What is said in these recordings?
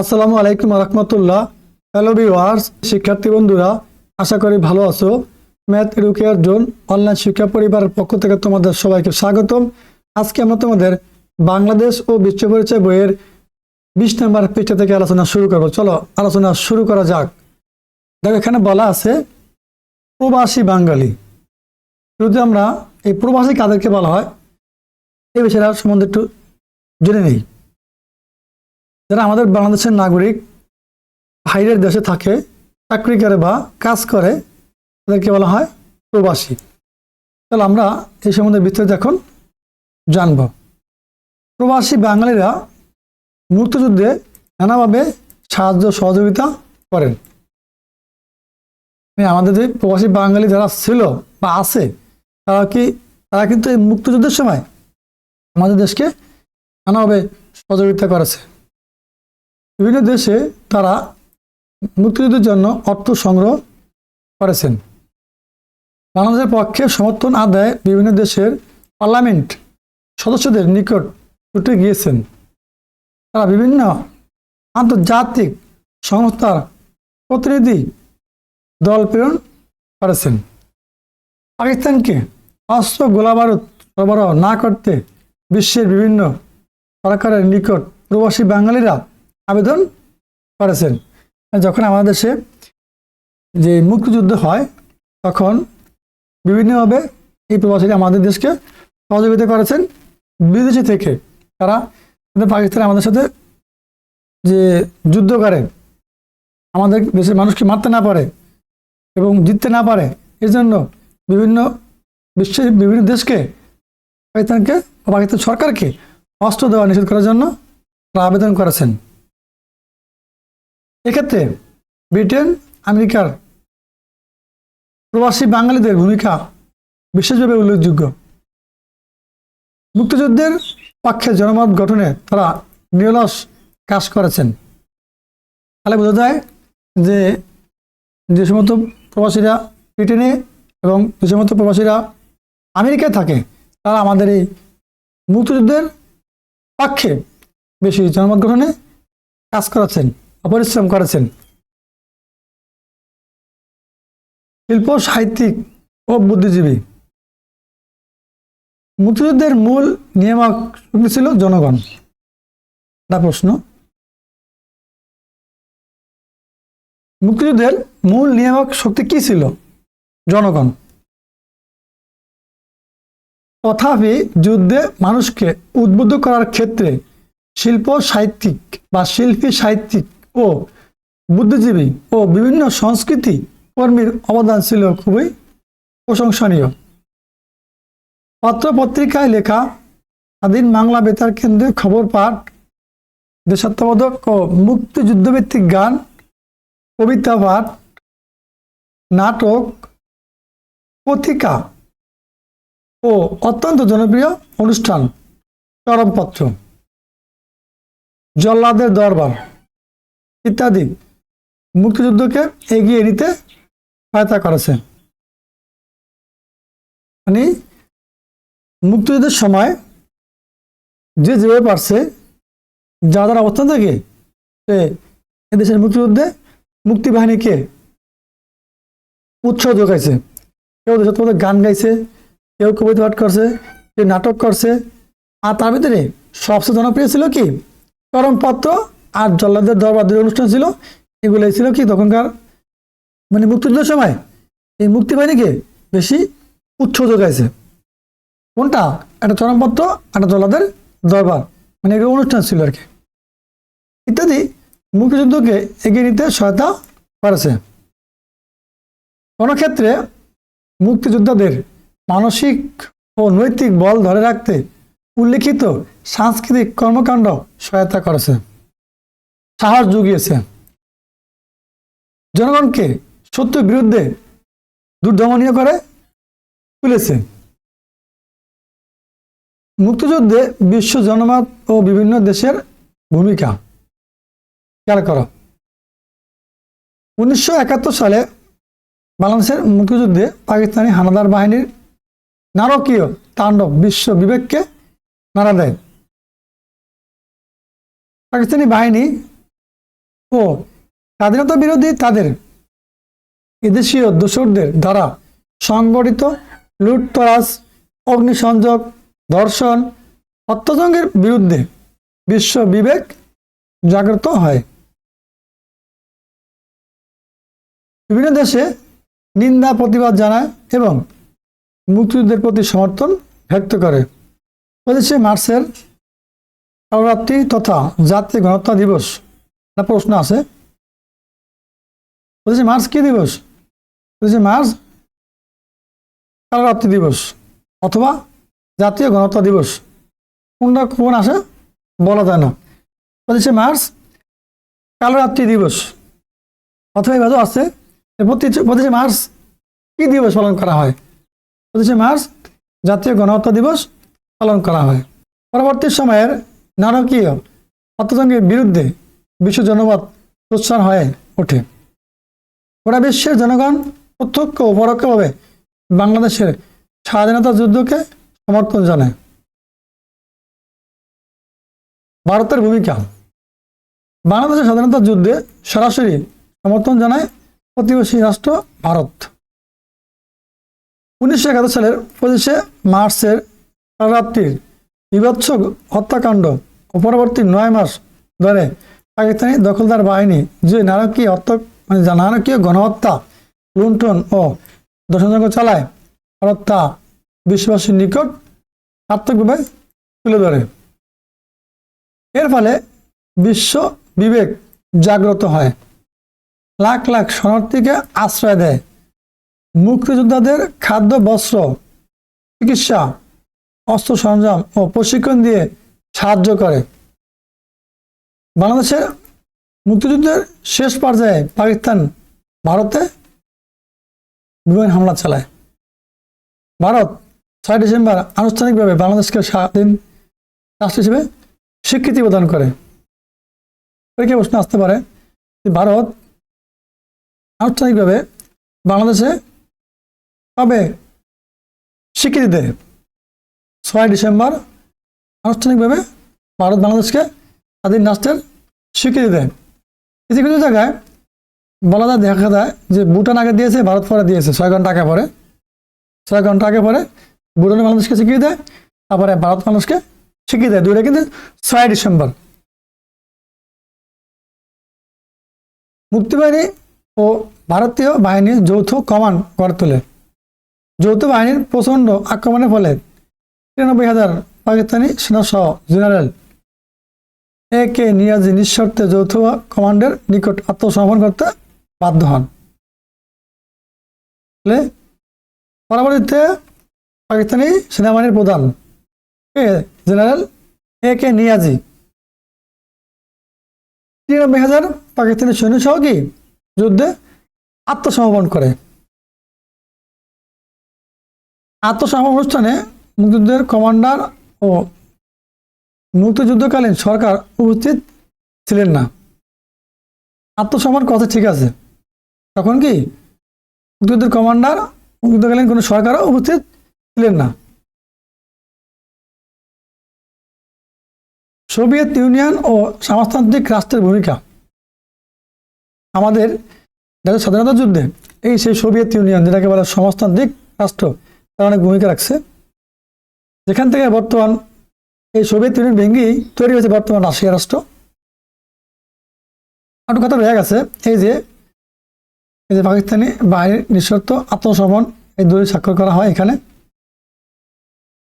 আসসালামু আলাইকুম রহমতুল্লাহ hello viewers শিক্ষার্থী বন্ধুরা, আশা করি ভালো আছো। ম্যাথ এডুকেয়ার জোন অনলাইন শিক্ষা পরিবারের পক্ষ থেকে তোমাদের সবাইকে স্বাগতম। আজকে আমরা তোমাদের বাংলাদেশ ও বিশ্ব পরিচয় বইয়ের বিশ নম্বর পৃষ্ঠা থেকে আলোচনা শুরু করব। চলো, আলোচনা শুরু করা যাক। দেখো, এখানে বলা আছে, প্রবাসী বাঙালি। যদি আমরা এই প্রবাসী কাদেরকে বলা হয়, এই বিষয়টা সম্বন্ধে একটু জেনে নেই। যারা আমাদের বাংলাদেশের নাগরিক, বাইরের দেশে থাকে, চাকরি করে বা কাজ করে, তাদেরকে বলা হয় প্রবাসী। তাহলে আমরা এই সম্বন্ধে বিস্তারিত এখন জানব। প্রবাসী বাঙালিরা মুক্তিযুদ্ধে নানাভাবে সাহায্য, সহযোগিতা করেন। মানে আমাদের যে প্রবাসী বাঙালি যারা ছিল বা আছে, তারা কি, তারা কিন্তু এই মুক্তিযুদ্ধের সময় আমাদের দেশকে নানাভাবে সহযোগিতা করেছে। বিভিন্ন দেশে তারা মুক্তিযুদ্ধের জন্য অর্থ সংগ্রহ করেছেন। বাংলাদেশের পক্ষে সমর্থন আদায় বিভিন্ন দেশের পার্লামেন্ট সদস্যদের নিকট ছুটে গিয়েছেন। তারা বিভিন্ন আন্তর্জাতিক সংস্থার প্রতিনিধি দল প্রেরণ করেছেন। পাকিস্তানকে অস্ত্র গোলাবারুদ সরবরাহ না করতে বিশ্বের বিভিন্ন সরকারের নিকট প্রবাসী বাঙালিরা আবেদন করেছেন। যখন আমাদের দেশে যে মুক্তিযুদ্ধ হয়, তখন বিভিন্নভাবে এই প্রবাসীরা আমাদের দেশকে সহযোগিতা করেছেন। বিদেশি থেকে তারা পাকিস্তান আমাদের সাথে যে যুদ্ধ করে, আমাদের দেশের মানুষকে মারতে না পারে এবং জিততে না পারে এই জন্য বিভিন্ন বিশ্বের বিভিন্ন দেশকে পাকিস্তানকে পাকিস্তান সরকারকে অস্ত্র দেওয়া নিষেধ করার জন্য তারা আবেদন করেছেন। এক্ষেত্রে ব্রিটেন, আমেরিকার প্রবাসী বাঙালিদের ভূমিকা বিশেষভাবে উল্লেখযোগ্য। মুক্তিযুদ্ধের পক্ষে জনমত গঠনে তারা নিরলস কাজ করেছেন। তাহলে বোঝা যায় যে যে সমস্ত প্রবাসীরা ব্রিটেনে এবং যে সমস্ত প্রবাসীরা আমেরিকায় থাকে, তারা আমাদের এই মুক্তিযুদ্ধের পক্ষে বেশি জনমত গঠনে কাজ করেছেন। পরিশ্রম করেছেন। শিল্প, সাহিত্যিক ও বুদ্ধিজীবী। মুক্তিযুদ্ধের মূল নিয়ামক শক্তি ছিল জনগণ। এটা প্রশ্ন, মুক্তিযুদ্ধের মূল নিয়ামক শক্তি কি ছিল? জনগণ। তথাপি যুদ্ধে মানুষকে উদ্বুদ্ধ করার ক্ষেত্রে শিল্প, সাহিত্যিক বা শিল্পী, সাহিত্যিক ও বুদ্ধিজীবী ও বিভিন্ন সংস্কৃতি কর্মীর অবদান ছিল খুবই প্রশংসনীয়। পত্রপত্রিকায় লেখা, স্বাধীন বাংলা বেতার কেন্দ্রে খবর পাঠ, দেশাত্মবোধক ও মুক্তিযুদ্ধভিত্তিক গান, কবিতা পাঠ, নাটক, পত্রিকা ও অত্যন্ত জনপ্রিয় অনুষ্ঠান চরমপত্র। জল্লাদের দরবার ইত্যাদি। মুক্তিযুদ্ধকে এগিয়ে নিতে সহায়তা করেছে। মানে মুক্তিযুদ্ধের সময় যে যেভাবে পারছে, যা যার অবস্থান থেকে এদেশের মুক্তিযুদ্ধে মুক্তিবাহিনীকে উৎসাহ যোগাইছে। কেউ দেশাত্মবোধক গান গাইছে, কেউ কবিতা পাঠ করছে, কেউ নাটক করছে। আর তার ভিতরে সবচেয়ে জনপ্রিয় ছিল কি? চরমপত্র আর জল্লাদের দরবাদের অনুষ্ঠান ছিল এগুলোই ছিল কি তখনকার মানে মুক্তিযুদ্ধের সময়। এই মুক্তিবাহিনীকে বেশি উৎস যোগাইছে কোনটা? একটা চরমপত্র একটা জল্লাদের দরবার মানে এগুলো অনুষ্ঠান ছিল আর কি। ইত্যাদি মুক্তিযুদ্ধকে এগিয়ে নিতে সহায়তা করেছে। কোনো ক্ষেত্রে মুক্তিযোদ্ধাদের মানসিক ও নৈতিক বল ধরে রাখতে উল্লেখিত সাংস্কৃতিক কর্মকাণ্ড সহায়তা করেছে। সাহস জুগিয়েছে। জনগণকে সত্যের বিরুদ্ধে দুর্দমনীয় করে তুলেছে। মুক্তিযুদ্ধে বিশ্ব জনমত ও বিভিন্ন দেশের ভূমিকা। খেয়াল করো। উনিশশো সালে বাংলাদেশের মুক্তিযুদ্ধে পাকিস্তানি হানাদার বাহিনীর নারকীয় তাণ্ডব বিশ্ব বিবেককে নাড়া দেয়। পাকিস্তানি বাহিনী ও স্বাধীনতা বিরোধী তাদের এদেশীয় দোসরদের দ্বারা সংগঠিত লুটতরাজ, অগ্নিসংযোগ, ধর্ষণ, হত্যাযজ্ঞের বিরুদ্ধে বিশ্ব বিবেক জাগ্রত হয়। বিভিন্ন দেশে নিন্দা, প্রতিবাদ জানায় এবং মুক্তিযুদ্ধের প্রতি সমর্থন ব্যক্ত করে। পঁচিশে মার্চের নবরাত্রি তথা জাতীয় গণহত্যা দিবস একটা প্রশ্ন আছে? পঁচিশে মার্চ কি দিবস? পঁচিশে মার্চ কালরাত্রি দিবস অথবা জাতীয় গণহত্যা দিবস। কোনটা, কোন আসে? বলা যায় না। পঁচিশে মার্চ কালরাত্রি দিবস। অথবা এভাবে আছে। পঁচিশে মার্চ কি দিবস পালন করা হয়? পঁচিশে মার্চ জাতীয় গণহত্যা দিবস পালন করা হয়। পরবর্তী সময়ের নারকীয় হত্যাযজ্ঞের বিরুদ্ধে বিশ্ব জনমত প্রচার হয়ে ওঠে। গোটা বিশ্বের জনগণ প্রত্যক্ষ ও পরোক্ষভাবে বাংলাদেশের স্বাধীনতা যুদ্ধকে সমর্থন জানায়। ভারতের ভূমিকা। বাংলাদেশের স্বাধীনতা যুদ্ধে সরাসরি সমর্থন জানায় প্রতিবেশী রাষ্ট্র ভারত। উনিশশো একাত্তর সালের পঁচিশে মার্চের রাত্রির বিভৎস হত্যাকাণ্ড ও পরবর্তী নয় মাস ধরে পাকিস্তানি দখলদার বাহিনী যে নারকীয় হত্যা মানে নারকীয় গণহত্যা, লুণ্ঠন ও দর্শনযজ্ঞ চালায়, ভারত তা বিশ্ববাসীর নিকট সার্থকভাবে তুলে ধরে। এর ফলে বিশ্ব বিবেক জাগ্রত হয়। লাখ লাখ শরণার্থীকে আশ্রয় দেয়। মুক্তিযোদ্ধাদের খাদ্য, বস্ত্র, চিকিৎসা, অস্ত্র সরঞ্জাম ও প্রশিক্ষণ দিয়ে সাহায্য করে। বাংলাদেশের মুক্তিযুদ্ধের শেষ পর্যায়ে পাকিস্তান ভারতে বিমান হামলা চালায়। ভারত ছয় ডিসেম্বর আনুষ্ঠানিকভাবে বাংলাদেশকে স্বাধীন রাষ্ট্র হিসেবে স্বীকৃতি প্রদান করে। পরীক্ষা প্রশ্ন আসতে পারে ভারত আনুষ্ঠানিকভাবে বাংলাদেশে কবে স্বীকৃতি দেয়? ছয় ডিসেম্বর আনুষ্ঠানিকভাবে ভারত বাংলাদেশকে স্বাধীন রাষ্ট্রের স্বীকৃতি দেয়। কিছু কিছু জায়গায় বলা যায়, দেখা যায় যে ভুটান আগে দিয়েছে, ভারত পরে দিয়েছে, ছয় ঘণ্টা আগে পরে। ছয় ঘণ্টা আগে পরে ভুটানের মানুষকে স্বীকৃতি দেয়, তারপরে ভারত মানুষকে স্বীকৃতি দেয়। দুইটা কিন্তু ছয় ডিসেম্বর। মুক্তিবাহিনী ও ভারতীয় বাহিনীর যৌথ কমান্ড গড়ে তোলে। যৌথ বাহিনীর প্রচণ্ড আক্রমণের ফলে তিরানব্বই হাজার পাকিস্তানি সেনাসহ জেনারেল এ কে নিয়াজি নিঃশর্তে যৌথ কমান্ডের নিকট আত্মসমর্পণ করতে বাধ্য হন। পরবর্তীতে পাকিস্তানি সেনাবাহিনীর প্রধান জেনারেল এ কে নিয়াজি। তিরানব্বই হাজার পাকিস্তানি সৈন্য সহ কি যুদ্ধে আত্মসমর্পণ করে। আত্মসমর্পণ অনুষ্ঠানে মুক্তিযুদ্ধের কমান্ডার ও মুক্তিযুদ্ধকালীন সরকার উপস্থিত ছিলেন না। আত্মসমর্পণ কথা ঠিক আছে। তখন কি মুক্তিযুদ্ধের কমান্ডার মুক্তিযুদ্ধকালীন কোনো সরকারও উপস্থিত ছিলেন না? সোভিয়েত ইউনিয়ন ও সমাজতান্ত্রিক রাষ্ট্রের ভূমিকা। আমাদের যাদের স্বাধীনতা যুদ্ধে এই সেই সোভিয়েত ইউনিয়ন, যেটাকে বলে সমাজতান্ত্রিক রাষ্ট্র, তারা অনেক ভূমিকা রাখছে। যেখান থেকে বর্তমান এই সোভিয়েত ইউনিয়ন ভেঙ্গেই তৈরি হয়েছে বর্তমান রাশিয়া রাষ্ট্র। একটু কথা রয়ে গেছে, এই যে এই যে পাকিস্তানি বাহিনীর নিঃশর্ত আত্মসমর্পণ এই দূরে স্বাক্ষর করা হয় এখানে।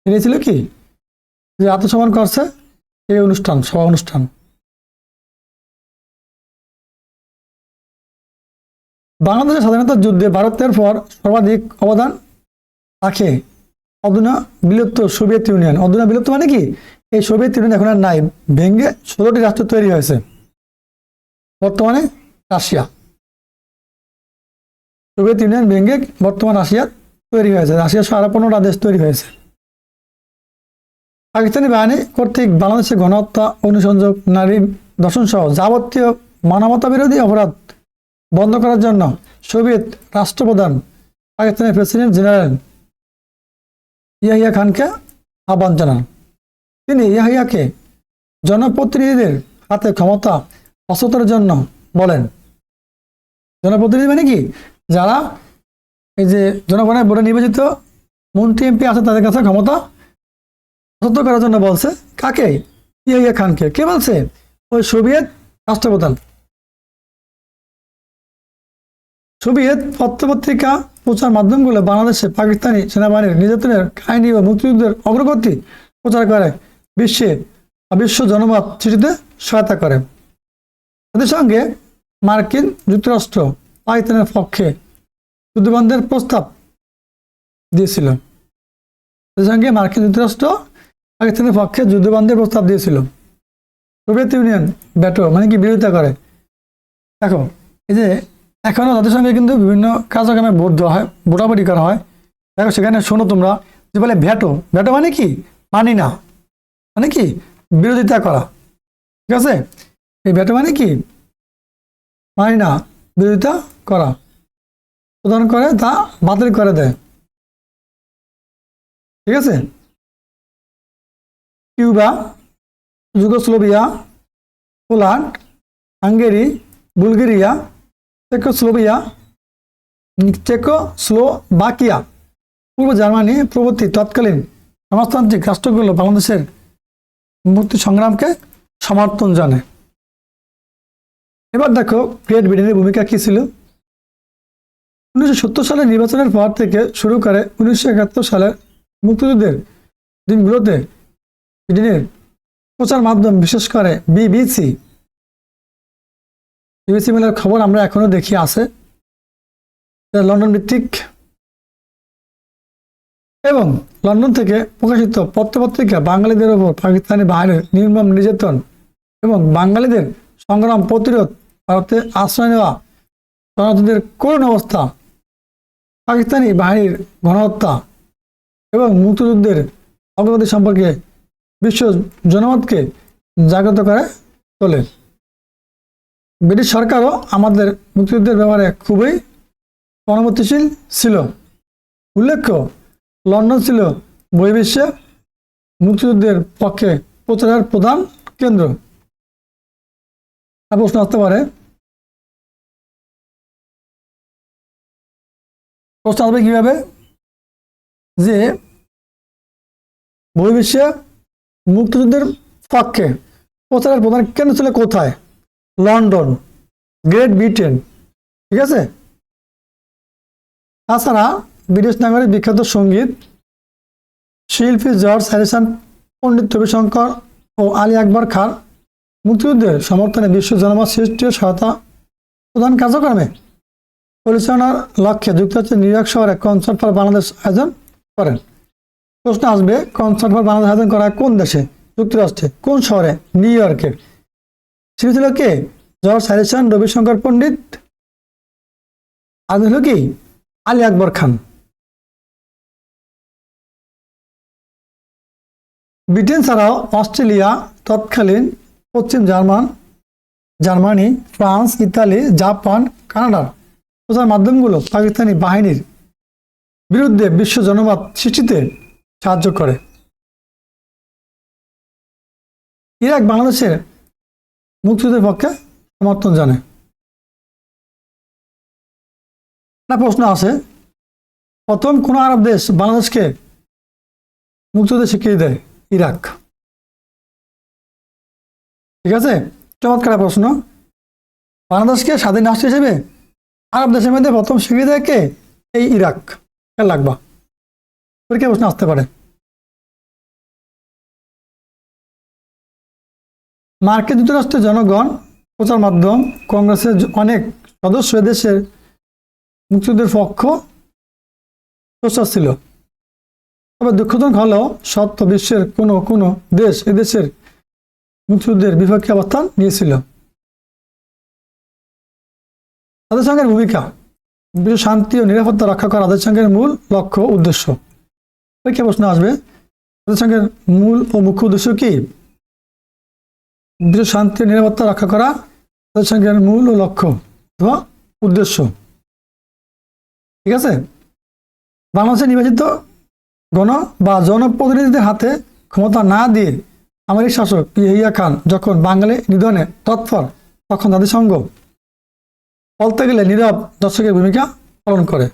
ছিল কি? যে আত্মসমর্পণ করছে এই অনুষ্ঠান, সভা অনুষ্ঠান। বাংলাদেশের স্বাধীনতা যুদ্ধে ভারতের পর সর্বাধিক অবদান রাখে অধুনা বিলুপ্ত সোভিয়েত ইউনিয়ন। অধুনা বিলুপ্ত মানে কি? এই সোভিয়েত ইউনিয়ন এখন আর নাই। ভেঙে ষোলোটি রাষ্ট্র তৈরি হয়েছে। বর্তমানে রাশিয়া। সোভিয়েত ইউনিয়ন ভেঙে বর্তমান রাশিয়া তৈরি হয়েছে। রাশিয়া সহ আরও পনেরোটা দেশ তৈরি হয়েছে। পাকিস্তানি বাহিনী কর্তৃক বাংলাদেশে গণহত্যা, অনুসংযোগ, নারী দর্শন সহ যাবতীয় মানবতা বিরোধী অপরাধ বন্ধ করার জন্য সোভিয়েত রাষ্ট্রপ্রধান পাকিস্তানের প্রেসিডেন্ট জেনারেল ইয়াহিয়া খানকে আহ্বান জানান। তিনি ইয়াহিয়াকে জনপ্রতিনিধিদের হাতে ক্ষমতা হস্ততার জন্য বলেন। জনপ্রতিনিধি মানে কি? যারা এই যে জনগণের ভোটে নির্বাচিত মন্ত্রী, এমপি আছে, তাদের কাছে ক্ষমতা হস্ত করার জন্য বলছে। কাকে? ইয়াহিয়া খানকে। কে বলছে? ওই সোভিয়েত রাষ্ট্রপ্রধান। সোভিয়েত পত্রপত্রিকা প্রচার মাধ্যমগুলো বাংলাদেশে পাকিস্তানি সেনাবাহিনীর নির্যাতনের কাহিনী ও মুক্তিযুদ্ধের অগ্রগতি প্রচার করে। বিশ্বে বিশ্ব জনমত সৃষ্টিতে সহায়তা করে। এদের সঙ্গে মার্কিন যুক্তরাষ্ট্র পাকিস্তানের পক্ষে যুদ্ধবন্ধের প্রস্তাব দিয়েছিল। এদের সঙ্গে মার্কিন যুক্তরাষ্ট্র পাকিস্তানের পক্ষে যুদ্ধবন্ধের প্রস্তাব দিয়েছিল। সোভিয়েত ইউনিয়ন ব্যাটো মানে কি বিরোধিতা করে। দেখো, এই যে এখনও তাদের সঙ্গে কিন্তু বিভিন্ন কার্যক্রমে ভোট দেওয়া হয়, ভোটাভুটি করা হয়। দেখো, সেখানে শোনো তোমরা, যে বলে ভ্যাটো ভ্যাটো মানে কি? মানি না। মানে কি? বিরোধিতা করা। ঠিক আছে? এই ভ্যাটো মানে কি? মানি না, বিরোধিতা করা। প্রদান করে, তা বাতিল করে দেয়। ঠিক আছে? Cuba, Yugoslavia, Poland, Hungary, Bulgaria, Czechoslovakia Czechoslovakia. পূর্ব জার্মানি প্রভৃতি তৎকালীন সমাজতান্ত্রিক রাষ্ট্রগুলো বাংলাদেশের মুক্তি সংগ্রামকে সমর্থন জানে। এবার দেখো গ্রেট ব্রিটেনের ভূমিকা কী ছিল? উনিশশো সত্তর সালের নির্বাচনের পর থেকে শুরু করে উনিশশো একাত্তর সালের মুক্তিযুদ্ধের দিনগুলোতে ব্রিটেনের প্রচার মাধ্যম, বিশেষ করে বিবিসি বিবিসি মেলার খবর আমরা এখনও দেখি আছে। লন্ডন ভিত্তিক এবং লন্ডন থেকে প্রকাশিত পত্রপত্রিকা বাঙালিদের ওপর পাকিস্তানি বাহিনীর নির্মম নির্যাতন এবং বাঙালিদের সংগ্রাম প্রতিরোধ ভারতে আশ্রয় নেওয়া শরণার্থীদের করুণ অবস্থা, পাকিস্তানি বাহিনীর গণহত্যা এবং মুক্তিযুদ্ধের অগ্রগতি সম্পর্কে বিশ্ব জনমতকে জাগ্রত করে তোলে। ব্রিটিশ সরকারও আমাদের মুক্তিযুদ্ধের ব্যাপারে খুবই অনুমতিশীল ছিল। উল্লেখ্য লন্ডন ছিল বহির্বিশ্বে মুক্তিযুদ্ধের পক্ষে প্রচারের প্রধান কেন্দ্র। প্রশ্ন আসতে পারে, প্রশ্ন আসবে কীভাবে? যে বহির্বিশ্বে মুক্তিযুদ্ধের পক্ষে প্রচারের প্রধান কেন্দ্র ছিল কোথায়? লন্ডন, গ্রেট ব্রিটেন, ঠিক আছে? তাছাড়া বিদেশ নাগরিক বিখ্যাত সংগীত শিল্পী জর্জ হ্যারিসন, পণ্ডিত রবিশঙ্কর ও আলী আকবর খান মুক্তিযুদ্ধের সমর্থনে বিশ্ব জনমত সৃষ্টি ও সহায়তা প্রধান কার্যক্রমে পরিচালনার লক্ষ্যে যুক্তরাষ্ট্রের নিউ ইয়র্ক শহরে কনসার্ট ফর বাংলাদেশ আয়োজন করেন। প্রশ্ন আসবে, কনসার্ট ফর বাংলাদেশ আয়োজন করা কোন দেশে? যুক্তরাষ্ট্রে। কোন শহরে? নিউ ইয়র্কে। সেটি ছিল কে? George Harrison, Ravi Shankar Pandit. আর হলো কি? আলী আকবর খান। ব্রিটেন ছাড়াও অস্ট্রেলিয়া, তৎকালীন পশ্চিম German, Germany, France, Italy, Japan, কানাডার প্রচার মাধ্যমগুলো পাকিস্তানি বাহিনীর বিরুদ্ধে বিশ্ব জনমত সৃষ্টিতে সাহায্য করে। ইরাক বাংলাদেশের মুক্তিযুদ্ধের পক্ষে সমর্থন জানে। না প্রশ্ন আছে, প্রথম কোন আরব দেশ বাংলাদেশকে মুক্তিযুদ্ধ স্বীকৃতি দেয়? ইরাক। ঠিক আছে? চমৎকার প্রশ্ন। বাংলাদেশকে স্বাধীন রাষ্ট্র হিসেবে আরব দেশের মধ্যে প্রথম স্বীকৃতি কে? এই ইরাক। খেয়াল রাখবা। পরীক্ষা প্রশ্ন আসতে পারে? মার্কিন যুক্তরাষ্ট্রের জনগণ, প্রচার মাধ্যম, কংগ্রেসের অনেক সদস্য দেশের মুক্তিযুদ্ধের পক্ষ প্রচার ছিল। তবে দুঃখজনক হলেও সত্য বিশ্বের কোনো কোনো দেশ এদেশের মুক্তিযুদ্ধের বিপক্ষে অবস্থান নিয়েছিল। জাতিসংঘের ভূমিকা, বিশ্ব শান্তি ও নিরাপত্তা রক্ষা করা জাতিসংঘের মূল লক্ষ্য উদ্দেশ্য। পরীক্ষা প্রশ্ন আসবে? জাতিসংঘের মূল ও মুখ্য উদ্দেশ্য কি? বিশ্ব শান্তি ও নিরাপত্তা রক্ষা করা জাতিসংঘের মূল ও লক্ষ্য অথবা উদ্দেশ্য। ঠিক আছে? বাংলাদেশের নির্বাচিত গণ বা জনপ্রতিনিধিদের হাতে ক্ষমতা না দিয়ে আমেরিক শাসক ইয়াহিয়া খান যখন বাঙালি নিধনে তৎপর, তখন জাতিসংঘ বলতে গেলে নীরব দর্শকের ভূমিকা পালন করে।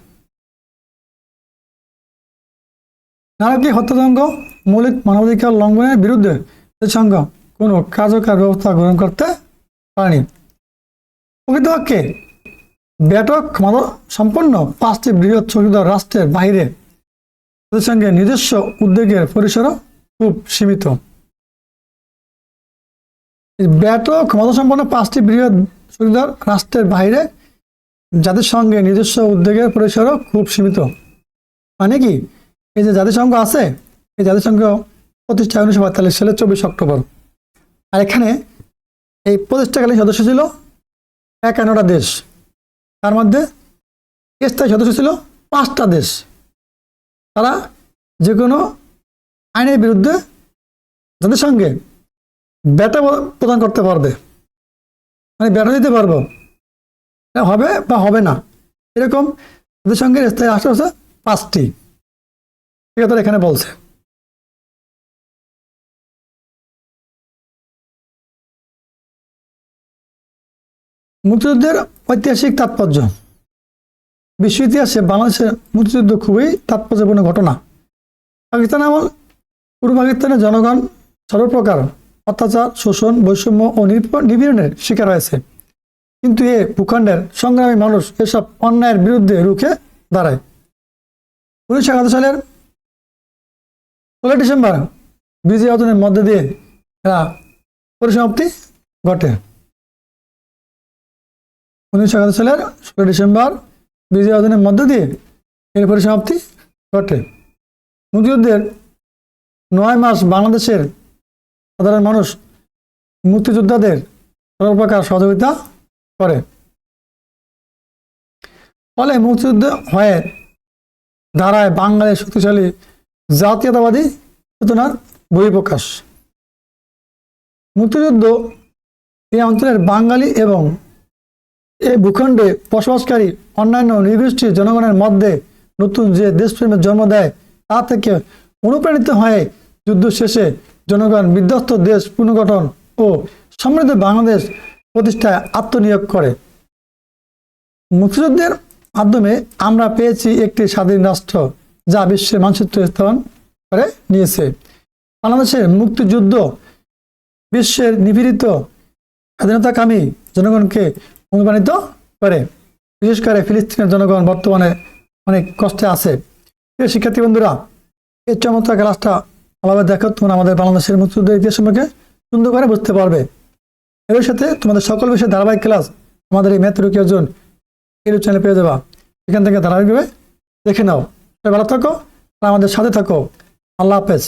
নারকীয় হত্যাতঙ্গ, মৌলিক মানবাধিকার লঙ্ঘনের বিরুদ্ধে জাতিসংঘ কোনো কার্যকর ব্যবস্থা গ্রহণ করতে পারেনি। প্রকৃতপক্ষে ক্ষমতা সম্পন্ন পাঁচটি বৃহৎ শক্তিধর রাষ্ট্রের বাইরে জাতিসংঘের নিজস্ব উদ্যোগের পরিসরও খুব সীমিত। ব্যাপক ক্ষমতা সম্পন্ন পাঁচটি বৃহৎ শক্তিধর রাষ্ট্রের বাইরে জাতিসংঘের নিজস্ব উদ্যোগের পরিসরও খুব সীমিত। মানে কি? এই যে জাতিসংঘ আছে, এই জাতিসংঘ প্রতিষ্ঠা উনিশশো পঁয়তাল্লিশ সালে চব্বিশ অক্টোবর। আর এখানে এই প্রতিষ্ঠাকালীন সদস্য ছিল একান্নটা দেশ। তার মধ্যে স্থায়ী সদস্য ছিল পাঁচটা দেশ। তারা যে কোনো আইনের বিরুদ্ধে তাদের সঙ্গে ব্যাটা প্রদান করতে পারবে। মানে ব্যাটা দিতে পারব। হবে বা হবে না। এরকম জাতিসংঘের স্থায়ী রাষ্ট্র আছে পাঁচটি। ঠিক আছে এখানে বলছে। মুক্তিযুদ্ধের ঐতিহাসিক তাৎপর্য। বিশ্ব ইতিহাসে বাংলাদেশের মুক্তিযুদ্ধ খুবই তাৎপর্যপূর্ণ ঘটনা। পাকিস্তান আমল, পূর্ব পাকিস্তানের জনগণ সর্বপ্রকার অত্যাচার, শোষণ, বৈষম্য ও নিপ- নিপীড়নের শিকার হয়েছে। কিন্তু এ ভূখণ্ডের সংগ্রামী মানুষ এসব অন্যায়ের বিরুদ্ধে রুখে দাঁড়ায়। উনিশশো একাত্তর সালের ষোলোই ডিসেম্বর বিজয় অর্জনের মধ্যে দিয়ে এরা পরিসমাপ্তি ঘটে। উনিশশো একাত্তর সালের ষোলোই ডিসেম্বর বিজয় অর্জনের মধ্য দিয়ে এর পরিসমাপ্তি ঘটে। মুক্তিযুদ্ধের নয় মাস বাংলাদেশের সাধারণ মানুষ মুক্তিযোদ্ধাদের সর্বপ্রকার সহযোগিতা করে। ফলে মুক্তিযুদ্ধ হয়ে দাঁড়ায় বাঙালির শক্তিশালী জাতীয়তাবাদী চেতনার বহিঃপ্রকাশ। মুক্তিযুদ্ধ এই অঞ্চলের বাঙালি এবং এই ভূখণ্ডে বসবাসকারী অন্যান্য নির্দিষ্ট জনগণের মধ্যে নতুন যে দেশপ্রেমের জন্ম দেয়, তা থেকে অনুপ্রাণিত হয়ে যুদ্ধ শেষে জনগণ বিধ্বস্ত দেশ পুনর্গঠন ও সমৃদ্ধ বাংলাদেশ প্রতিষ্ঠায় আত্মনিয়োগ করে। মুক্তিযুদ্ধের মাধ্যমে আমরা পেয়েছি একটি স্বাধীন রাষ্ট্র, যা বিশ্বের মানচিত্র স্থাপন করে নিয়েছে। বাংলাদেশের মুক্তিযুদ্ধ বিশ্বের নিপীড়িত স্বাধীনতাকামী জনগণকে অনুপ্রাণিত করে। বিশেষ করে ফিলিস্তিনের জনগণ বর্তমানে অনেক কষ্টে আছে। প্রিয় শিক্ষার্থী বন্ধুরা, এই চমৎকার ক্লাসটা ভালোভাবে দেখো, তোমরা আমাদের বাংলাদেশের মুক্তিযুদ্ধের ইতিহাস সম্পর্কে সুন্দর করে বুঝতে পারবে। এর সাথে তোমাদের সকল বিষয়ে ধারাবাহিক ক্লাস আমাদের এই ম্যাথ রুকি অর্জন ইউটিউব চ্যানেলে পেয়ে যাবা। এখান থেকে ধারাবাহিকভাবে দেখে নাও। ভালো থাকো আর আমাদের সাথে থাকো। আল্লাহ হাফেজ।